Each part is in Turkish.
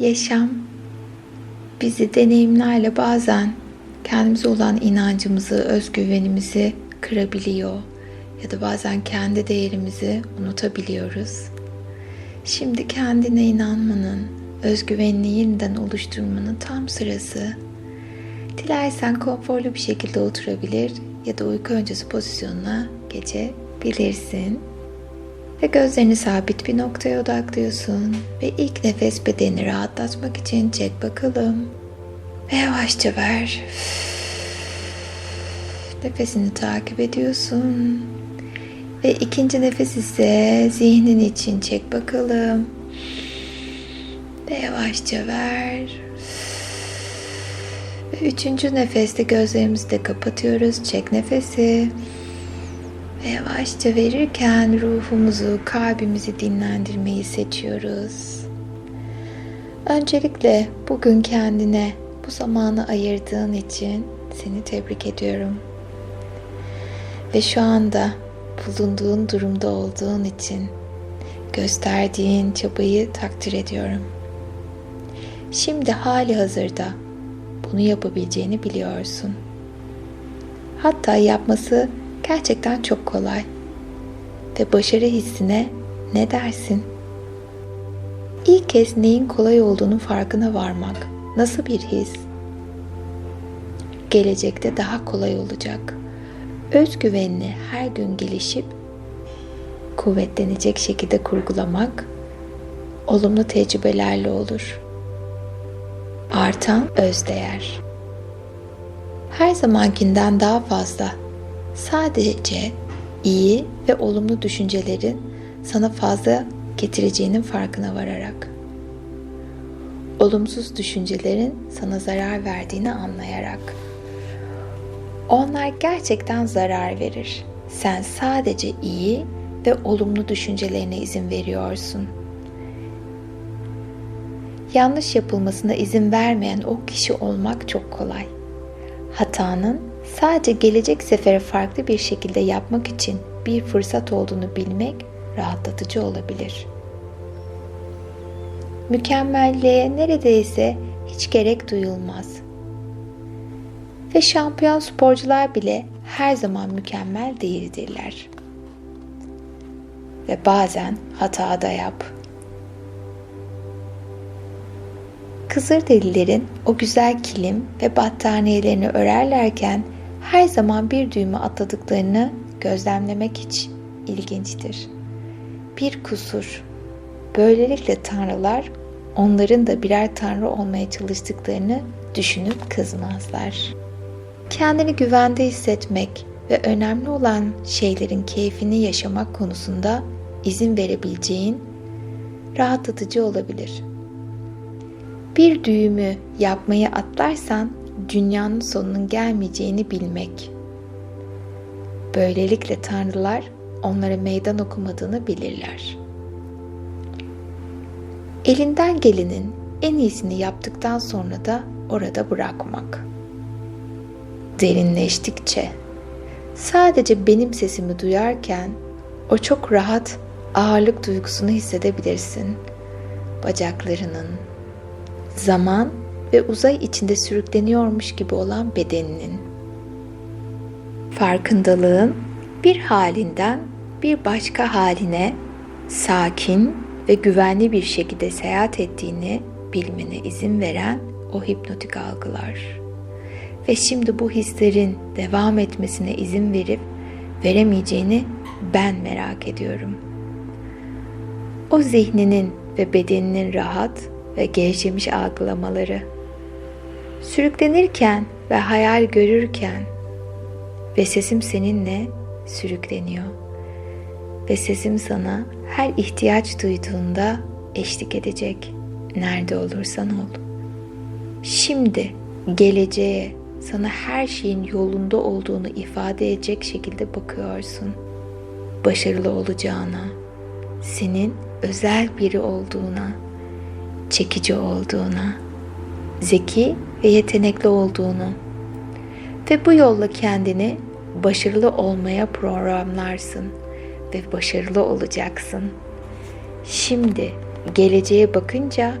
yaşam bizi deneyimlerle bazen kendimize olan inancımızı, özgüvenimizi kırabiliyor ya da bazen kendi değerimizi unutabiliyoruz. Şimdi kendine inanmanın, özgüvenini yeniden oluşturmanın tam sırası. Dilersen konforlu bir şekilde oturabilir ya da uyku öncesi pozisyonuna geçebilirsin. Ve gözlerini sabit bir noktaya odaklıyorsun. Ve ilk nefes bedeni rahatlatmak için çek bakalım. Ve yavaşça ver. Nefesini takip ediyorsun. Ve ikinci nefes ise zihnin için çek bakalım. Ve yavaşça ver. Ve üçüncü nefeste gözlerimizi de kapatıyoruz. Çek nefesi. Ve yavaşça verirken ruhumuzu, kalbimizi dinlendirmeyi seçiyoruz. Öncelikle bugün kendine bu zamanı ayırdığın için seni tebrik ediyorum. Ve şu anda bulunduğun durumda olduğun için gösterdiğin çabayı takdir ediyorum. Şimdi hali hazırda bunu yapabileceğini biliyorsun. Hatta yapması gerçekten çok kolay. Ve başarı hissine ne dersin? İlk kez neyin kolay olduğunu farkına varmak nasıl bir his? Gelecekte daha kolay olacak. Özgüvenini her gün gelişip kuvvetlenecek şekilde kurgulamak olumlu tecrübelerle olur. Artan özdeğer. Her zamankinden daha fazla sadece iyi ve olumlu düşüncelerin sana fazla getireceğinin farkına vararak olumsuz düşüncelerin sana zarar verdiğini anlayarak onlar gerçekten zarar verir. Sen sadece iyi ve olumlu düşüncelerine izin veriyorsun. Yanlış yapılmasına izin vermeyen o kişi olmak çok kolay. Hatanın sadece gelecek sefere farklı bir şekilde yapmak için bir fırsat olduğunu bilmek rahatlatıcı olabilir. Mükemmelliğe neredeyse hiç gerek duyulmaz. Ve şampiyon sporcular bile her zaman mükemmel değildirler. Ve bazen hata da yap. Kızılderililerin o güzel kilim ve battaniyelerini örerlerken her zaman bir düğme atladıklarını gözlemlemek hiç ilginçtir. Bir kusur. Böylelikle tanrılar onların da birer tanrı olmaya çalıştıklarını düşünüp kızmazlar. Kendini güvende hissetmek ve önemli olan şeylerin keyfini yaşamak konusunda izin verebileceğin rahatlatıcı olabilir. Bir düğümü yapmayı atlarsan dünyanın sonunun gelmeyeceğini bilmek. Böylelikle tanrılar onlara meydan okumadığını bilirler. Elinden gelenin en iyisini yaptıktan sonra da orada bırakmak. Derinleştikçe sadece benim sesimi duyarken o çok rahat ağırlık duygusunu hissedebilirsin. Bacaklarının, zaman ve uzay içinde sürükleniyormuş gibi olan bedeninin. Farkındalığın bir halinden bir başka haline sakin ve güvenli bir şekilde seyahat ettiğini bilmene izin veren o hipnotik algılar. Ve şimdi bu hislerin devam etmesine izin verip veremeyeceğini ben merak ediyorum. O zihninin ve bedeninin rahat ve gevşemiş algılamaları. Sürüklenirken ve hayal görürken ve sesim seninle sürükleniyor. Ve sesim sana her ihtiyaç duyduğunda eşlik edecek. Nerede olursan ol. Şimdi geleceğe sana her şeyin yolunda olduğunu ifade edecek şekilde bakıyorsun. Başarılı olacağına, senin özel biri olduğuna, çekici olduğuna, zeki ve yetenekli olduğunu ve bu yolla kendini başarılı olmaya programlarsın ve başarılı olacaksın. Şimdi geleceğe bakınca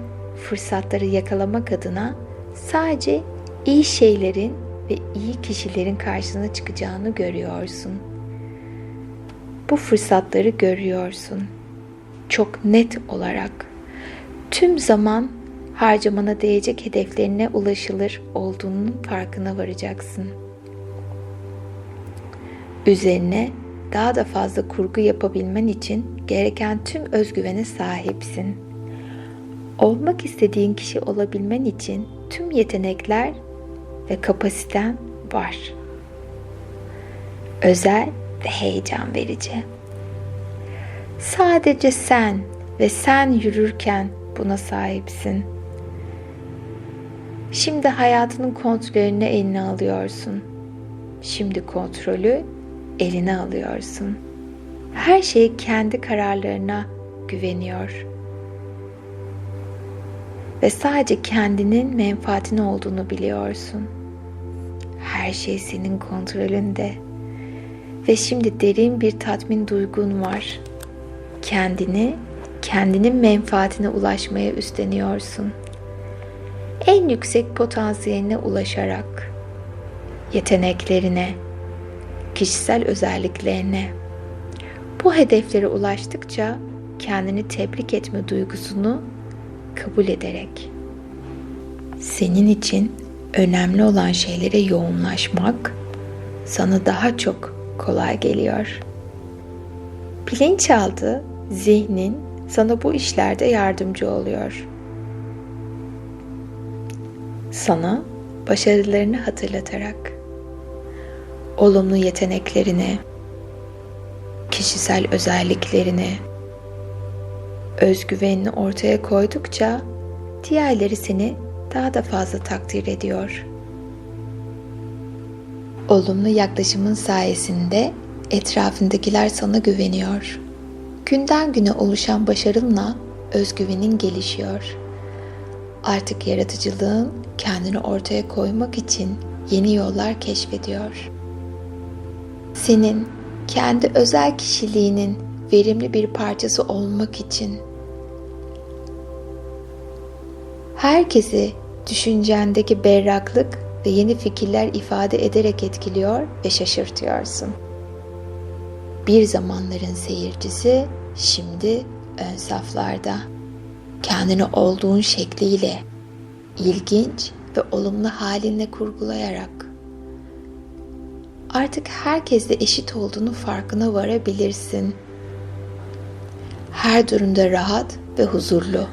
fırsatları yakalamak adına sadece iyi şeylerin ve iyi kişilerin karşına çıkacağını görüyorsun. Bu fırsatları görüyorsun. Çok net olarak. Tüm zaman harcamana değecek hedeflerine ulaşılır olduğunun farkına varacaksın. Üzerine daha da fazla kurgu yapabilmen için gereken tüm özgüvene sahipsin. Olmak istediğin kişi olabilmen için tüm yetenekler ve kapasiten var. Özel ve heyecan verici. Sadece sen ve sen yürürken buna sahipsin. Şimdi hayatının kontrolünü eline alıyorsun. Şimdi kontrolü eline alıyorsun. Her şey kendi kararlarına güveniyor. Ve sadece kendinin menfaatin olduğunu biliyorsun. Her şey senin kontrolünde. Ve şimdi derin bir tatmin duygun var. Kendini, kendinin menfaatine ulaşmaya üstleniyorsun. En yüksek potansiyeline ulaşarak yeteneklerine, kişisel özelliklerine. Bu hedeflere ulaştıkça kendini tebrik etme duygusunu kabul ederek senin için önemli olan şeylere yoğunlaşmak sana daha çok kolay geliyor. Bilinçaltı zihnin sana bu işlerde yardımcı oluyor. Sana başarılarını hatırlatarak olumlu yeteneklerini, kişisel özelliklerini, özgüvenini ortaya koydukça diğerleri seni daha da fazla takdir ediyor. Olumlu yaklaşımın sayesinde etrafındakiler sana güveniyor. Günden güne oluşan başarınla özgüvenin gelişiyor. Artık yaratıcılığın kendini ortaya koymak için yeni yollar keşfediyor. Senin kendi özel kişiliğinin verimli bir parçası olmak için herkesi düşüncendeki berraklık ve yeni fikirler ifade ederek etkiliyor ve şaşırtıyorsun. Bir zamanların seyircisi şimdi ön saflarda. Kendini olduğun şekliyle ilginç ve olumlu halinle kurgulayarak artık herkesle eşit olduğunu farkına varabilirsin. Her durumda rahat ve huzurlu.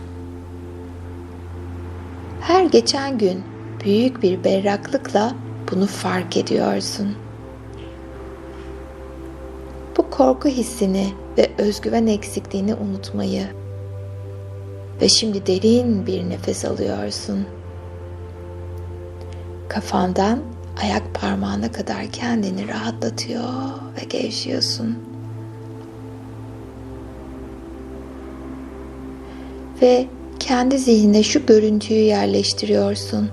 Her geçen gün büyük bir berraklıkla bunu fark ediyorsun. Bu korku hissini ve özgüven eksikliğini unutmayı ve şimdi derin bir nefes alıyorsun. Kafandan ayak parmağına kadar kendini rahatlatıyor ve gevşiyorsun. Ve kendi zihnine şu görüntüyü yerleştiriyorsun.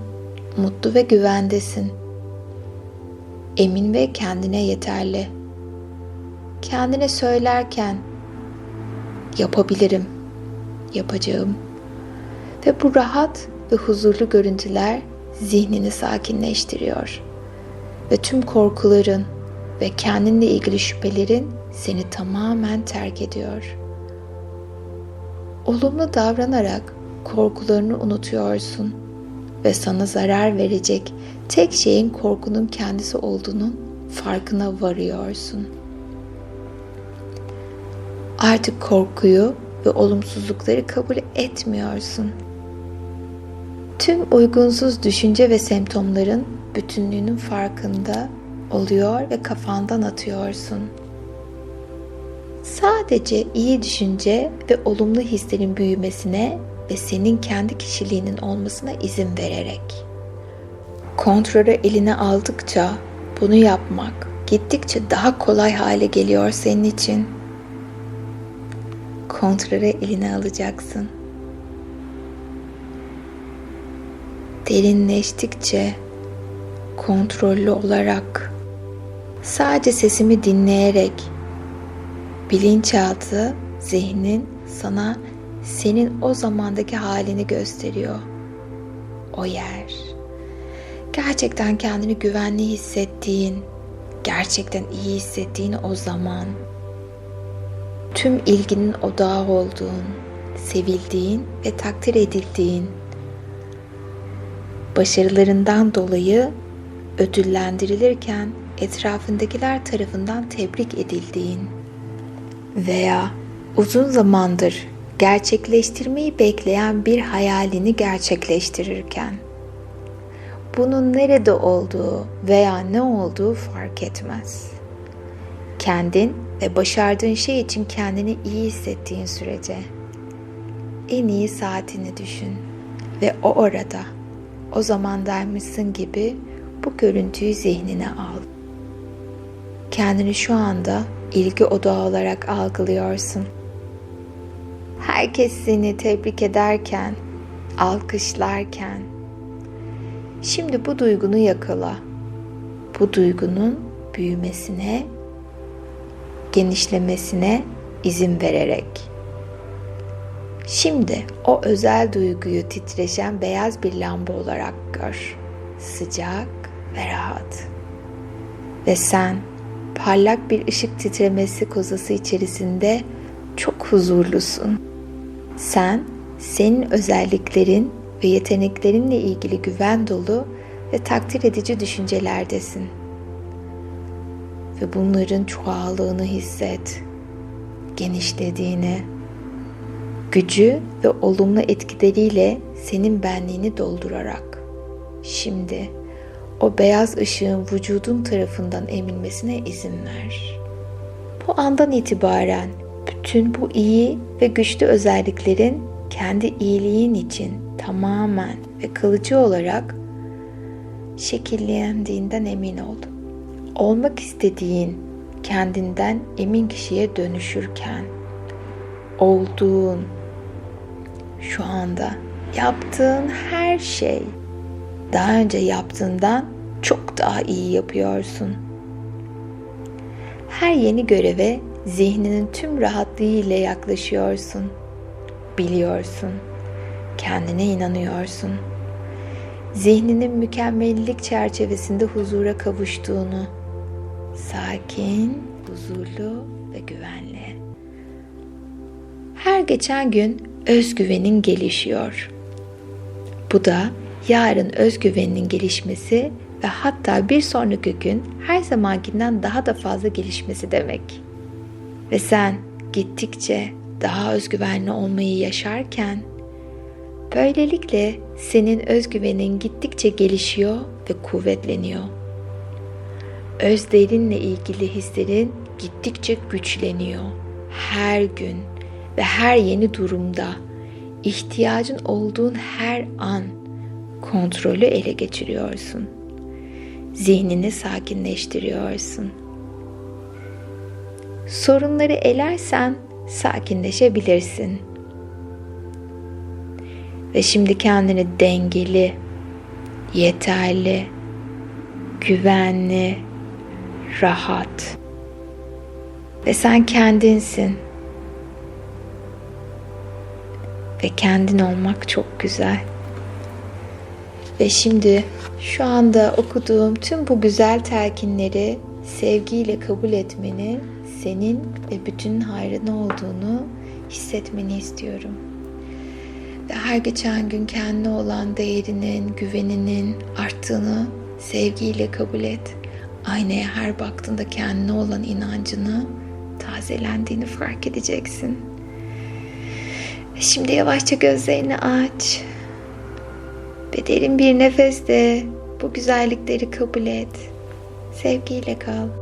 Mutlu ve güvendesin. Emin ve kendine yeterli. Kendine söylerken yapabilirim, yapacağım. Ve bu rahat ve huzurlu görüntüler zihnini sakinleştiriyor. Ve tüm korkuların ve kendinle ilgili şüphelerin seni tamamen terk ediyor. Olumlu davranarak korkularını unutuyorsun ve sana zarar verecek tek şeyin korkunun kendisi olduğunun farkına varıyorsun. Artık korkuyu ve olumsuzlukları kabul etmiyorsun. Tüm uygunsuz düşünce ve semptomların bütünlüğünün farkında oluyor ve kafandan atıyorsun. Sadece iyi düşünce ve olumlu hislerin büyümesine ve senin kendi kişiliğinin olmasına izin vererek. Kontrolü eline aldıkça bunu yapmak gittikçe daha kolay hale geliyor senin için. Kontrolü eline alacaksın. Derinleştikçe kontrollü olarak sadece sesimi dinleyerek bilinçaltı zihnin sana senin o zamandaki halini gösteriyor. O yer. Gerçekten kendini güvenli hissettiğin, gerçekten iyi hissettiğin o zaman. Tüm ilginin odağı olduğun, sevildiğin ve takdir edildiğin, başarılarından dolayı ödüllendirilirken etrafındakiler tarafından tebrik edildiğin veya uzun zamandır gerçekleştirmeyi bekleyen bir hayalini gerçekleştirirken bunun nerede olduğu veya ne olduğu fark etmez. Kendin ve başardığın şey için kendini iyi hissettiğin sürece en iyi saatini düşün ve o orada o zamandaymışsın gibi bu görüntüyü zihnine al. Kendini şu anda ilgi odağı olarak algılıyorsun. Herkes seni tebrik ederken, alkışlarken, şimdi bu duygunu yakala. Bu duygunun büyümesine, genişlemesine izin vererek. Şimdi o özel duyguyu titreşen beyaz bir lamba olarak gör. Sıcak ve rahat. Ve sen parlak bir ışık titremesi kozası içerisinde çok huzurlusun. Sen senin özelliklerin ve yeteneklerinle ilgili güven dolu ve takdir edici düşüncelerdesin. Ve bunların çoğallığını hisset, genişlediğini, gücü ve olumlu etkileriyle senin benliğini doldurarak. Şimdi o beyaz ışığın vücudun tarafından emilmesine izin ver. Bu andan itibaren bütün bu iyi ve güçlü özelliklerin kendi iyiliğin için tamamen ve kalıcı olarak şekillendiğinden emin ol. Olmak istediğin kendinden emin kişiye dönüşürken olduğun şu anda yaptığın her şey daha önce yaptığından çok daha iyi yapıyorsun. Her yeni göreve zihninin tüm rahatlığı ile yaklaşıyorsun. Biliyorsun. Kendine inanıyorsun. Zihninin mükemmellik çerçevesinde huzura kavuştuğunu, sakin, huzurlu ve güvenli. Her geçen gün özgüvenin gelişiyor. Bu da yarın özgüveninin gelişmesi ve hatta bir sonraki gün her zamankinden daha da fazla gelişmesi demek. Ve sen gittikçe daha özgüvenli olmayı yaşarken böylelikle senin özgüvenin gittikçe gelişiyor ve kuvvetleniyor. Özlerinle ilgili hislerin gittikçe güçleniyor. Her gün ve her yeni durumda ihtiyacın olduğun her an kontrolü ele geçiriyorsun. Zihnini sakinleştiriyorsun. Sorunları elersen sakinleşebilirsin. Ve şimdi kendini dengeli, yeterli, güvenli, rahat ve sen kendinsin. Ve kendin olmak çok güzel. Ve şimdi şu anda okuduğum tüm bu güzel telkinleri sevgiyle kabul etmeni, senin ve bütün hayrına olduğunu hissetmeni istiyorum. Ve her geçen gün kendine olan değerinin, güveninin arttığını sevgiyle kabul et. Aynaya her baktığında kendine olan inancını tazelendiğini fark edeceksin. Şimdi yavaşça gözlerini aç. Ve derin bir nefesle bu güzellikleri kabul et. Sevgiyle kal.